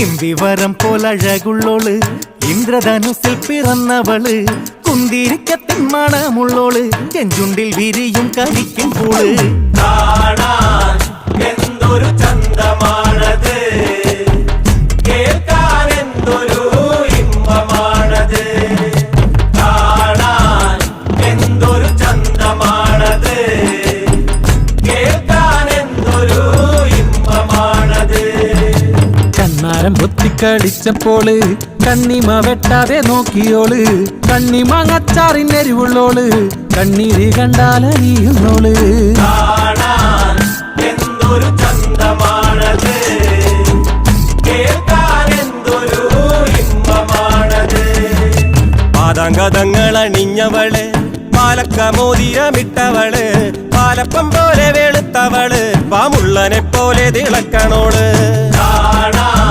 ഇമ്പിവരം പോലഴകുള്ളോൾ ഇന്ദ്രധനുസിൽ പിറന്നവൾ കുന്തിരിക്കത്തിൻ മണമുള്ളോൾ ചെഞ്ചുണ്ടിൽ വിരിയും കരിക്കും പൂൾ. കണ്ണാരം പൊത്തിക്കളിച്ചപ്പോൾ കണ്ണിമ വെട്ടാതെ നോക്കിയോൾ കണ്ണിമാങ്ങച്ചാറിനെരിവുള്ളോൾ കണ്ണീര് കണ്ടാലറിയുന്നോൾ കാണാൻ എന്തൊരു ചന്തമാണത്? പാദാങ്കതങ്ങൾ അണിഞ്ഞവൾ പാലക്ക മോതിരമിട്ടവൾ പാലപ്പം പോലെ വെളുത്തവൾ പാമുള്ളനെ പോലെ തിളക്കണോൾ.